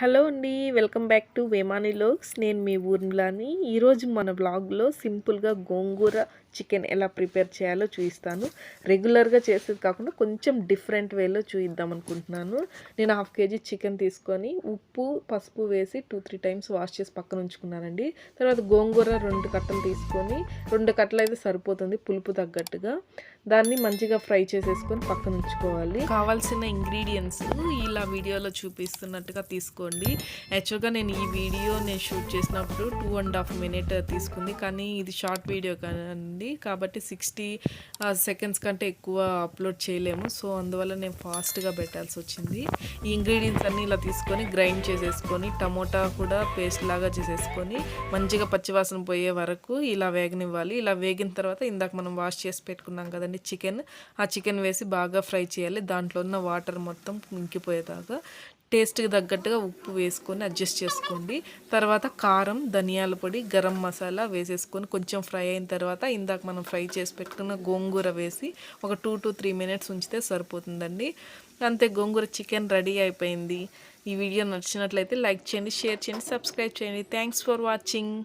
Hello అండి welcome back to Vemani looks. నేను మీ ఊర్మిలాని ఈరోజు మన బ్లాగ్లో సింపుల్గా గోంగూర చికెన్ ఎలా ప్రిపేర్ చేయాలో చూపిస్తాను రెగ్యులర్గా చేసేది కాకుండా కొంచెం డిఫరెంట్ వేలో చూయిద్దాం అనుకుంటున్నాను. నేను హాఫ్ కేజీ చికెన్ తీసుకొని ఉప్పు పసుపు వేసి టూ త్రీ టైమ్స్ వాష్ చేసి పక్కన ఉంచుకున్నానండి. తర్వాత గోంగూర రెండు కట్టలు తీసుకొని రెండు కట్టలు అయితే సరిపోతుంది పులుపు తగ్గట్టుగా. దాన్ని మంచిగా ఫ్రై చేసేసుకొని పక్కన ఉంచుకోవాలి. కావాల్సిన ఇంగ్రీడియంట్స్ ఇలా వీడియోలో చూపిస్తున్నట్టుగా అనుకోండి యాక్చువల్గా నేను ఈ వీడియో నేను షూట్ చేసినప్పుడు టూ అండ్ హాఫ్ మినిట్ తీసుకుంది. కానీ ఇది షార్ట్ వీడియో కానండి. కాబట్టి సిక్స్టీ సెకండ్స్ కంటే ఎక్కువ అప్లోడ్ చేయలేము. సో అందువల్ల నేను ఫాస్ట్గా పెట్టాల్సి వచ్చింది. ఈ ఇంగ్రీడియంట్స్ అన్నీ ఇలా తీసుకొని గ్రైండ్ చేసేసుకొని టమోటా కూడా పేస్ట్ లాగా చేసేసుకొని మంచిగా పచ్చివాసన పోయే వరకు ఇలా వేగనివ్వాలి. ఇలా వేగిన తర్వాత ఇందాక మనం వాష్ చేసి పెట్టుకున్నాం కదండి చికెన్ ఆ చికెన్ వేసి బాగా ఫ్రై చేయాలి. దాంట్లో ఉన్న వాటర్ మొత్తం ఇంకిపోయేదాకా టేస్ట్కి తగ్గట్టుగా ఉప్పు వేసుకొని అడ్జస్ట్ చేసుకోండి. తర్వాత కారం ధనియాల పొడి గరం మసాలా వేసేసుకొని కొంచెం ఫ్రై అయిన తర్వాత ఇందాక మనం ఫ్రై చేసి పెట్టుకున్న గోంగూర వేసి ఒక టూ టు త్రీ మినిట్స్ ఉంచితే సరిపోతుందండి. అంతే గోంగూర చికెన్ రెడీ అయిపోయింది. ఈ వీడియో నచ్చినట్లయితే లైక్ చేయండి షేర్ చేయండి సబ్స్క్రైబ్ చేయండి. Thanks for watching.